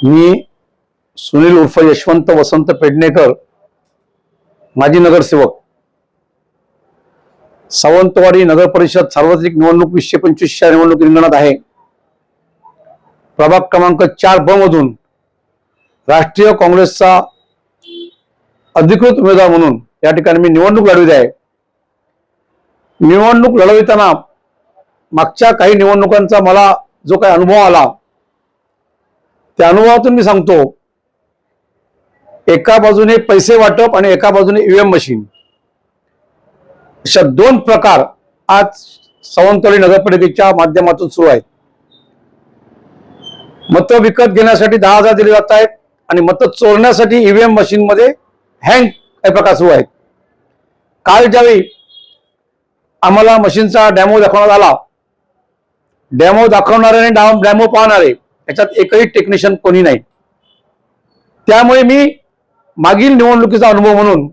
मी सुनील उर्फ यशवंत वसंत पेडणेकर माजी नगरसेवक. सावंतवाडी नगर परिषद सार्वत्रिक निवडणूक वीसशे पंचवीसच्या निवडणूक रिंगणात आहे. प्रभाग क्रमांक चार ब मधून राष्ट्रीय काँग्रेसचा अधिकृत उमेदवार म्हणून या ठिकाणी मी निवडणूक लढवित आहे. निवडणूक लढविताना मागच्या काही निवडणुकांचा मला जो काही अनुभव आला त्या अनुभवातून मी सांगतो एका बाजूने पैसे वाटप आणि एका बाजूने ईव्हीएम मशीन अशा दोन प्रकार आज सावंतवाडी नगरपालिकेच्या माध्यमातून सुरू आहेत. मतं विकत घेण्यासाठी दहा हजार दिले जात आहेत आणि मतं चोरण्यासाठी ईव्हीएम मशीन मध्ये हँग हे प्रकार सुरू आहेत. काल ज्यावेळी आम्हाला मशीनचा डॅमो दाखवण्यात आला डॅमो दाखवणारे आणि डा- डॅमो पाहणारे याच्यात एकही टेक्निशियन कोणी नाही. त्यामुळे मी मागील निवडणुकीचा अनुभव म्हणून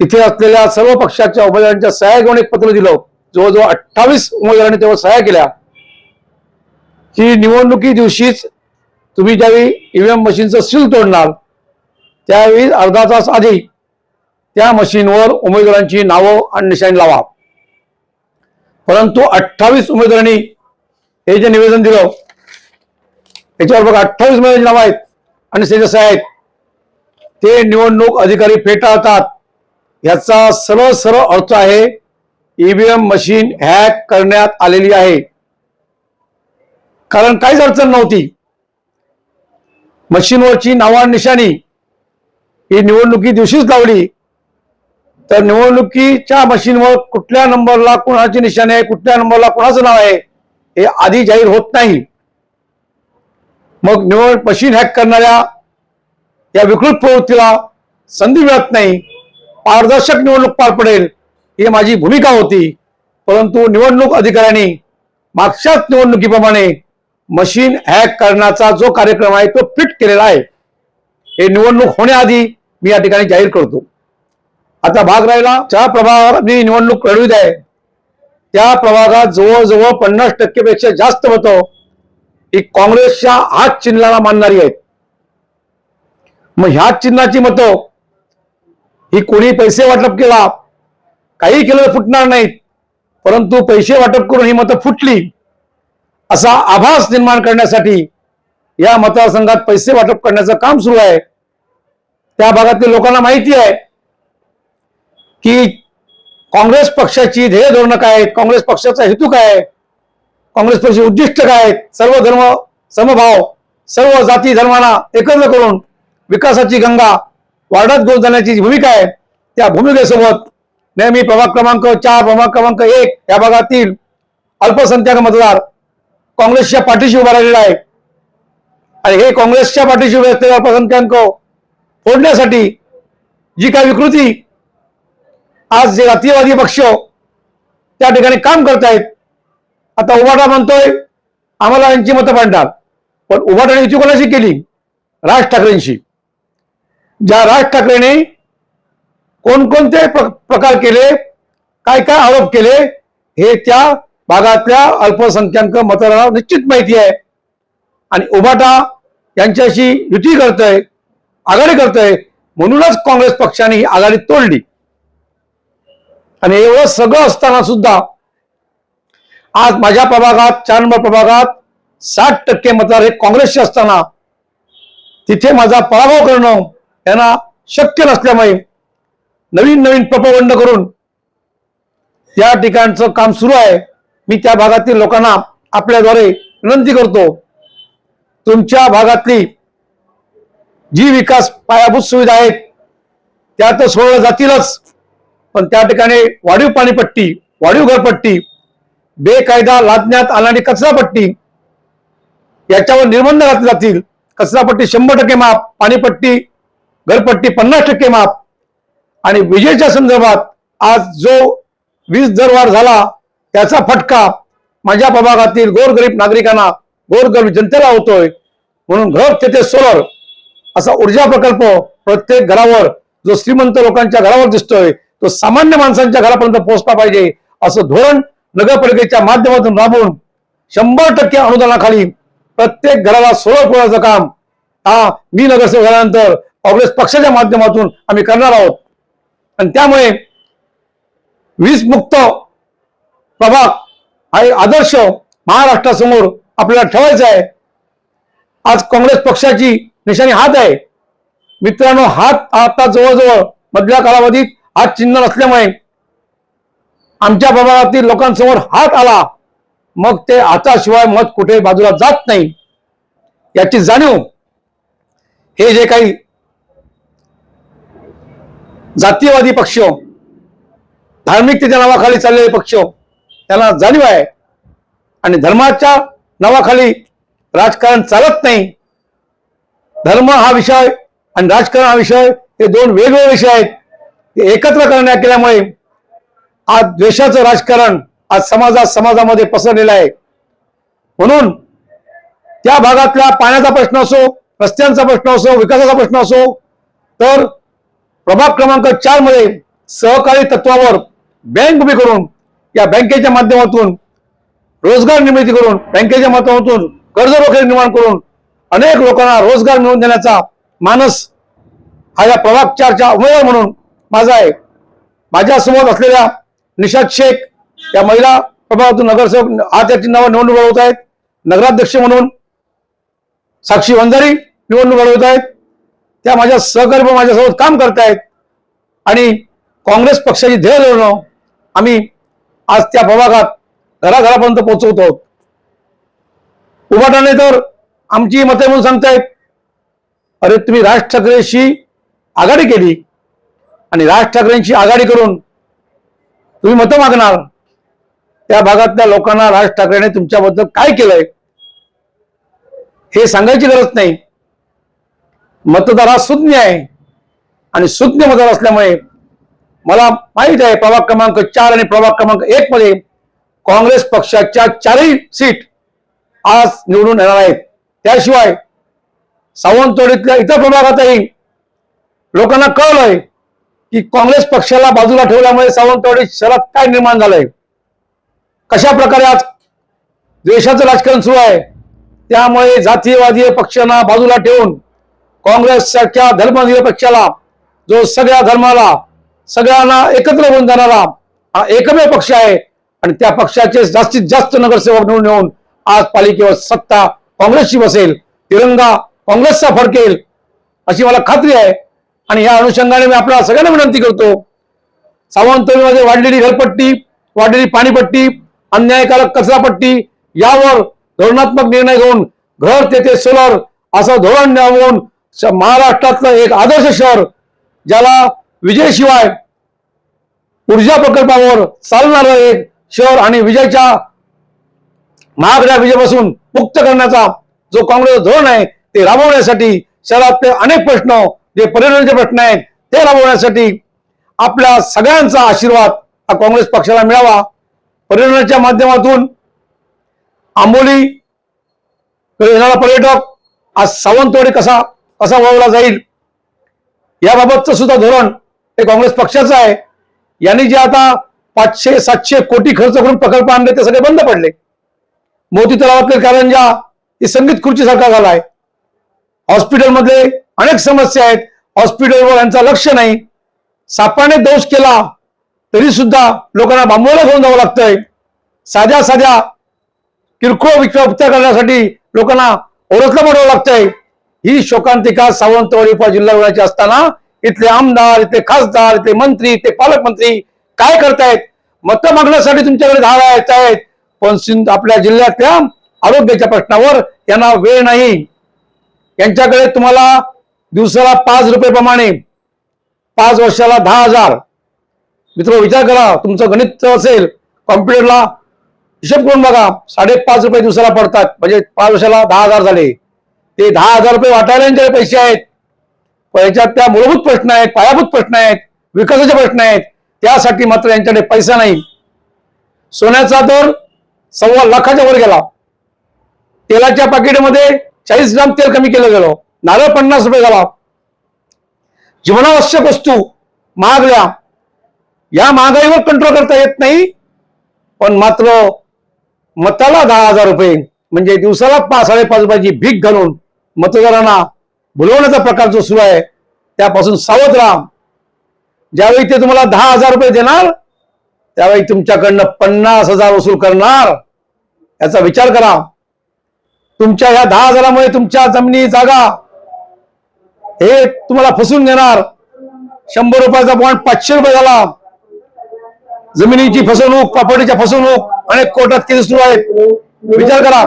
इथे असलेल्या सर्व पक्षाच्या उमेदवारांच्या सह्या घेऊन एक पत्र दिलं. जवळजवळ अठ्ठावीस उमेदवारांनी तेव्हा सह्या केल्या. की निवडणुकी दिवशीच तुम्ही ज्यावेळी ईव्हीएम मशीनचं सील तोडणार त्यावेळी अर्धा तास आधी त्या मशीनवर उमेदवारांची नावं आणि निशाणी लावा. परंतु अठ्ठावीस उमेदवारांनी हे जे निवेदन दिलं याच्यावर बघा अठ्ठावीस महिन्याची नावं आहेत. आणि सेजस आहेत ते निवडणूक अधिकारी फेटाळतात. याचा सरळ सरळ अर्थ आहे ईव्हीएम मशीन हॅक करण्यात आलेली आहे. कारण काहीच अडचण नव्हती. मशीनवरची नावान निशाणी ही निवडणुकी दिवशीच लावली. तर निवडणुकीच्या मशीनवर कुठल्या नंबरला कुणाची निशाणी आहे कुठल्या नंबरला कुणाचं नाव आहे हे आधी जाहीर होत नाही. मग निवड मशीन हॅक करणाऱ्या या विकृत प्रवृत्तीला संधी मिळत नाही. पारदर्शक निवडणूक पार पडेल ही माझी भूमिका होती. परंतु निवडणूक अधिकाऱ्यांनी मागच्याच निवडणुकीप्रमाणे मशीन हॅक करण्याचा जो कार्यक्रम आहे तो फिट केलेला आहे. हे निवडणूक होण्याआधी मी या ठिकाणी जाहीर करतो. आता भाग राहिला. ज्या प्रभागात मी निवडणूक लढवित आहे त्या प्रभागात जवळजवळ पन्नास टक्केपेक्षा जास्त होतं ही काँग्रेसच्या हात चिन्हाला मानणारी आहेत. मग ह्या चिन्हाची मतं ही कोणी पैसे वाटप केला काही केलं फुटणार नाहीत परंतु पैसे वाटप करून ही मतं फुटली असा आभास निर्माण करण्यासाठी या मतदारसंघात पैसे वाटप करण्याचं काम सुरू आहे. त्या भागातील लोकांना माहिती आहे की काँग्रेस पक्षाची ध्येय धोरणं काय आहेत काँग्रेस पक्षाचा हेतू काय आहे काँग्रेस पक्षाचे उद्दिष्ट काय आहेत? सर्व धर्म समभाव सर्व जाती धर्मांना एकत्र करून विकासाची गंगा वाढत घेऊन जाण्याची जी भूमिका आहे त्या भूमिकेसोबत नेहमी प्रभाग क्रमांक चार प्रभाग क्रमांक एक या भागातील अल्पसंख्याक मतदार काँग्रेसच्या पाठीशी उभा राहिलेला आहे. आणि हे काँग्रेसच्या पाठीशी उभे असलेले अल्पसंख्याक फोडण्यासाठी जी काही विकृती आज जे जातीयवादी पक्ष त्या ठिकाणी काम करतायत आता उभाटा म्हणतोय आम्हाला यांची मतं पाडणार पण उभाटाने युती कोणाशी केली? राज ठाकरेंशी. ज्या राज ठाकरेने कोणकोणते प्रकार केले काय काय आरोप केले हे त्या भागातल्या अल्पसंख्याक मतदाराला निश्चित माहिती आहे. आणि उभाटा यांच्याशी युती करतोय आघाडी करतोय म्हणूनच काँग्रेस पक्षाने ही आघाडी तोडली. आणि एवढं सगळं असताना सुद्धा आज माझ्या प्रभागात चार नंबर प्रभागात साठ टक्के मतदार हे काँग्रेसचे असताना तिथे माझा पराभव करणं यांना शक्य नसल्यामुळे नवीन नवीन प्रपबंड करून या ठिकाणचं काम सुरू आहे. मी त्या भागातील लोकांना आपल्याद्वारे विनंती करतो तुमच्या भागातली जी विकास पायाभूत सुविधा आहेत त्या तर सोडल्या जातीलच पण त्या ठिकाणी वाढीव पाणीपट्टी वाढीव घरपट्टी बेकायदा लादण्यात आणि कचरापट्टी याच्यावर निर्बंध घातले जातील. कचरापट्टी शंभर टक्के माप पाणीपट्टी घरपट्टी पन्नास टक्के माप आणि विजेच्या संदर्भात आज जो वीज दरवाढ झाला त्याचा फटका माझ्या प्रभागातील गोरगरीब नागरिकांना गोरगरीब जनतेला होतोय. म्हणून घर तेथे सोलर असा ऊर्जा प्रकल्प प्रत्येक घरावर जो श्रीमंत लोकांच्या घरावर दिसतोय तो सामान्य माणसांच्या घरापर्यंत पोहोचला पाहिजे असं धोरण नगरपालिकेच्या माध्यमातून राबवून शंभर टक्के अनुदानाखाली प्रत्येक घराला सोळा पुरवण्याचं काम हा मी नगरसेवक झाल्यानंतर काँग्रेस पक्षाच्या माध्यमातून आम्ही करणार आहोत. आणि त्यामुळे वीज मुक्त प्रभाग हा एक आदर्श महाराष्ट्रासमोर आपल्याला ठेवायचा आहे. आज काँग्रेस पक्षाची निशाणी हात आहे. मित्रांनो हात आता जवळजवळ मधल्या कालावधीत हात चिन्ह नसल्यामुळे आमच्या प्रभागातील लोकांसमोर हात आला मग ते आताशिवाय मत कुठे बाजूला जात नाही. याची जाणीव हे जे काही जातीयवादी पक्ष धार्मिकतेच्या नावाखाली चाललेले पक्ष त्यांना जाणीव आहे. आणि धर्माच्या नावाखाली राजकारण चालत नाही. धर्म हा विषय आणि राजकारण हा विषय हे दोन वेगवेगळे विषय आहेत. ते एकत्र करण्यात केल्यामुळे आज द्वेषाचं राजकारण आज समाजात समाजामध्ये पसरलेलं आहे. म्हणून त्या भागातल्या पाण्याचा प्रश्न असो रस्त्यांचा प्रश्न असो विकासाचा प्रश्न असो तर प्रभाग क्रमांक चारमध्ये सहकारी तत्वावर बँक उभी करून या बँकेच्या माध्यमातून रोजगार निर्मिती करून बँकेच्या माध्यमातून कर्ज रोखे निर्माण करून अनेक लोकांना रोजगार मिळवून देण्याचा मानस हा या प्रभाग चारच्या उमेदवार म्हणून माझा आहे. माझ्यासमोर असलेल्या निषाद शेख या महिला प्रभागातून नगरसेवक आज या चिन्हावर निवडणूक लढवत आहेत. नगराध्यक्ष म्हणून साक्षी वंजारी निवडणूक लढवत आहेत. त्या माझ्या सहकारी माझ्यासोबत काम करतायत. आणि काँग्रेस पक्षाची ध्येय धोरणं आम्ही आज त्या प्रभागात घराघरापर्यंत पोहोचवत आहोत. उभाटाने तर आमची मते म्हणून सांगतायत अरे तुम्ही राज ठाकरेशी आघाडी केली आणि राज ठाकरेंची आघाडी करून तुम्ही मतं मागणार. त्या भागातल्या लोकांना राज ठाकरेने तुमच्याबद्दल काय केलंय? हे सांगायची गरज नाही. मतदार हा सुज्ञ आहे. आणि सुज्ञ मतदार असल्यामुळे मला माहीत आहे प्रभाग क्रमांक चार आणि प्रभाग क्रमांक एक मध्ये काँग्रेस पक्षाच्या चारही सीट आज निवडून येणार आहेत. त्याशिवाय सावंतवाडीतल्या इतर प्रभागातही लोकांना कळलंय की काँग्रेस पक्षाला बाजूला ठेवल्यामुळे सावंतवाडी शहरात काय निर्माण झालंय? कशा प्रकारे आज द्वेषाचं राजकारण सुरू आहे? त्यामुळे जातीयवादी पक्षांना बाजूला ठेवून काँग्रेससारख्या धर्मनिरपेक्षाला जो सगळ्या धर्माला सगळ्यांना एकत्र होऊन जाणारा हा एकमेव पक्ष आहे आणि त्या पक्षाचे जास्तीत जास्त नगरसेवक निवडून येऊन आज पालिकेवर सत्ता काँग्रेसची बसेल तिरंगा काँग्रेसचा फडकेल अशी मला खात्री आहे. आणि या अनुषंगाने मी आपल्याला सगळ्यांना विनंती करतो सावंतवाडीमध्ये वाढलेली घरपट्टी वाढलेली पाणीपट्टी अन्यायकारक कचरापट्टी यावर धोरणात्मक निर्णय घेऊन घर तेथे सोलर असं धोरण न्यावून श- महाराष्ट्रातलं एक आदर्श शहर ज्याला विजयशिवाय ऊर्जा प्रकल्पावर चालणारं एक शहर आणि विजयच्या महागड्या विजेपासून मुक्त करण्याचा जो काँग्रेस धोरण आहे ते राबवण्यासाठी शहरातले अनेक प्रश्न जे पर्यटनाचे प्रश्न आहेत ते राबवण्यासाठी आपल्या सगळ्यांचा आशीर्वाद हा काँग्रेस पक्षाला मिळावा. पर्यटनाच्या माध्यमातून आंबोली येणारा पर्यटक आज सावंतवाडी कसा कसा वळवला जाईल याबाबतचं सुद्धा धोरण हे काँग्रेस पक्षाचं आहे. यांनी जे आता पाचशे सातशे कोटी खर्च करून प्रकल्प आणले ते सगळे बंद पडले. मोती तलावातील कारंजा ही संगीत खुर्चीसारखा झाला आहे हॉस्पिटलमध्ये अनेक समस्या आहेत. हॉस्पिटलवर यांचं लक्ष नाही. सापाने दोष केला तरी सुद्धा लोकांना बांबोला घेऊन जावं लागतंय. साध्या साध्या किरकोळ विचार उपचार करण्यासाठी लोकांना ओळखलं पडावं लागतंय. ही शोकांतिका सावंतवाडी उपा जिल्हा रुग्णाची असताना इथले आमदार इथले खासदार इथले मंत्री इथले पालकमंत्री काय करतायत? मतं मागण्यासाठी तुमच्याकडे धावा येत आहेत पण सिंध आपल्या जिल्ह्यातल्या आरोग्याच्या प्रश्नावर यांना वेळ नाही. यांच्याकडे तुम्हाला दिवसाला पाच रुपये प्रमाणे पाच वर्षाला दहा हजार. मित्र विचार करा तुमचं गणित असेल कॉम्प्युटरला हिशोब करून बघा साडेपाच रुपये दिवसाला पडतात. म्हणजे पाच वर्षाला दहा हजार झाले. ते दहा हजार रुपये वाटायला पैसे आहेत. याच्यात त्या मूलभूत प्रश्न आहेत पायाभूत प्रश्न आहेत विकासाचे प्रश्न आहेत. त्यासाठी मात्र यांच्याकडे पैसा नाही. सोन्याचा दर सव्वा लाखाच्या वर गेला. तेलाच्या पाकिटमध्ये चाळीस ग्राम तेल कमी केलं गेलं. नारळ पन्नास रुपये झाला. जीवनावश्यक वस्तू महागल्या या महागाईवर कंट्रोल करता येत नाही. पण मात्र मताला दहा हजार रुपये म्हणजे दिवसाला पाच साडेपाच रुपयाची भीक घालून मतदारांना बोलवण्याचा प्रकार जो सुरू आहे त्यापासून सावध राहा. ज्यावेळी ते तुम्हाला दहा हजार रुपये देणार त्यावेळी तुमच्याकडनं पन्नास हजार वसूल करणार. याचा विचार करा. तुमच्या ह्या दहा हजारामुळे तुमच्या जमिनी जागा हे तुम्हाला फसून घेणार. शंभर रुपयाचा बॉन्ड पाचशे रुपये झाला. जमिनीची फसवणूक प्रॉपर्टीच्या फसवणूक अनेक कोर्टात केसेस सुरू आहेत. विचार करा.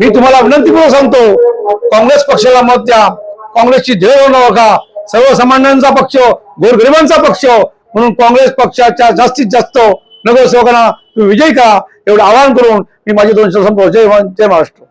मी तुम्हाला विनंतीपूर्वक सांगतो काँग्रेस पक्षाला मत द्या. काँग्रेसची ध्येय नका सर्वसामान्यांचा पक्ष गोरगरिबांचा पक्ष. म्हणून काँग्रेस पक्षाच्या जास्तीत जास्त नगरसेवकांना तुम्ही विजयी करा. एवढं आवाहन करून मी माझे दोन शब्द जय जय महाराष्ट्र.